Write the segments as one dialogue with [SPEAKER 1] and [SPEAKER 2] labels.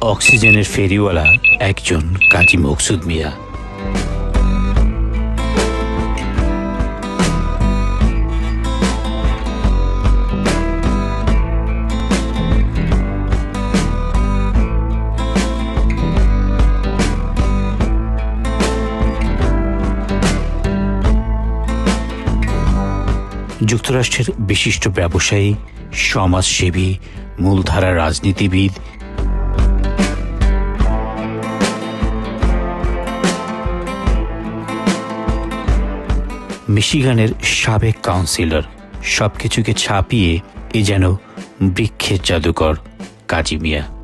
[SPEAKER 1] অক্সিজেনের ফেরিওয়ালা একজন কাজী মকসুদ মিয়া। যুক্তরাষ্ট্রের বিশিষ্ট ব্যবসায়ী সমাজসেবী মূলধারা রাজনীতিবিদ মিশিগানের সাবেক কাউন্সিলর। সবকিছুকে ছাপিয়ে এ যেন বৃক্ষের জাদুকর কাজী মিয়া।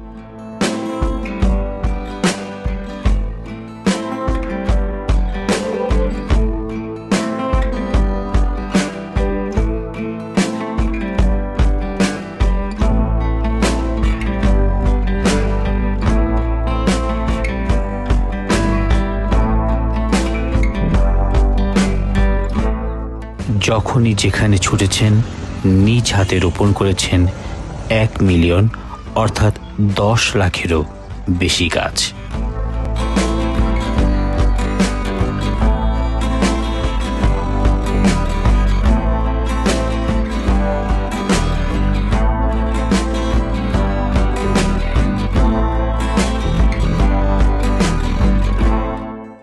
[SPEAKER 1] যখনই যেখানে ছুটেছেন, নিজ হাতে রোপণ করেছেন এক মিলিয়ন, অর্থাৎ দশ লাখেরও বেশি গাছ।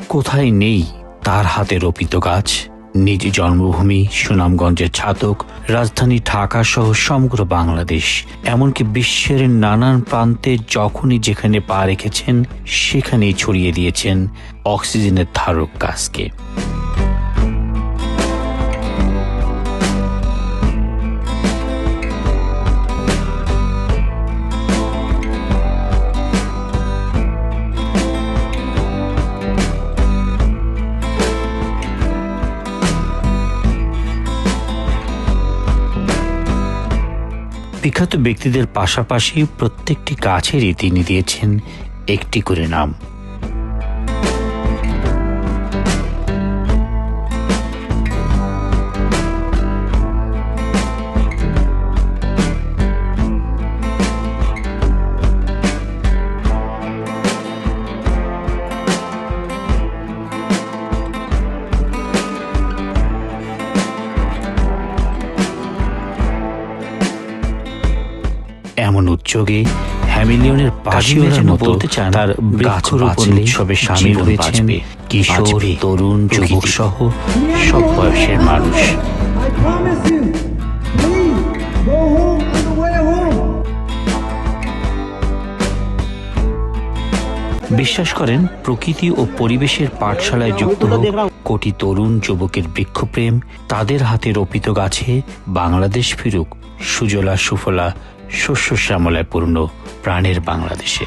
[SPEAKER 1] কোথায় নেই তার হাতে রোপিত গাছ? নিজ জন্মভূমি সুনামগঞ্জের ছাতক, রাজধানী ঢাকা সহ সমগ্র বাংলাদেশ, এমনকি বিশ্বের নানান প্রান্তে যখনই যেখানে পা রেখেছেন, সেখানেই ছড়িয়ে দিয়েছেন অক্সিজেনের ধারক গাছকে। বিখ্যাত ব্যক্তিদের পাশাপাশি প্রত্যেকটি গাছেরই তিনি দিয়েছেন একটি করে নাম। এমন উদ্যোগে হ্যামিলিয়নের যেন বলতে চান তার বৃক্ষরোপণ উৎসবে সামিল হয়েছেন কিশোর তরুণ যুবক সহ সব বয়সের মানুষ. বিশ্বাস করেন প্রকৃতি ও পরিবেশের পাঠশালায় যুক্ত হোক কোটি তরুণ যুবকের বৃক্ষপ্রেম তাদের হাতে রোপিত গাছে বাংলাদেশ ফিরুক। সুজলা সুফলা শস্য শ্যামলায় পূর্ণ প্রাণের বাংলাদেশে।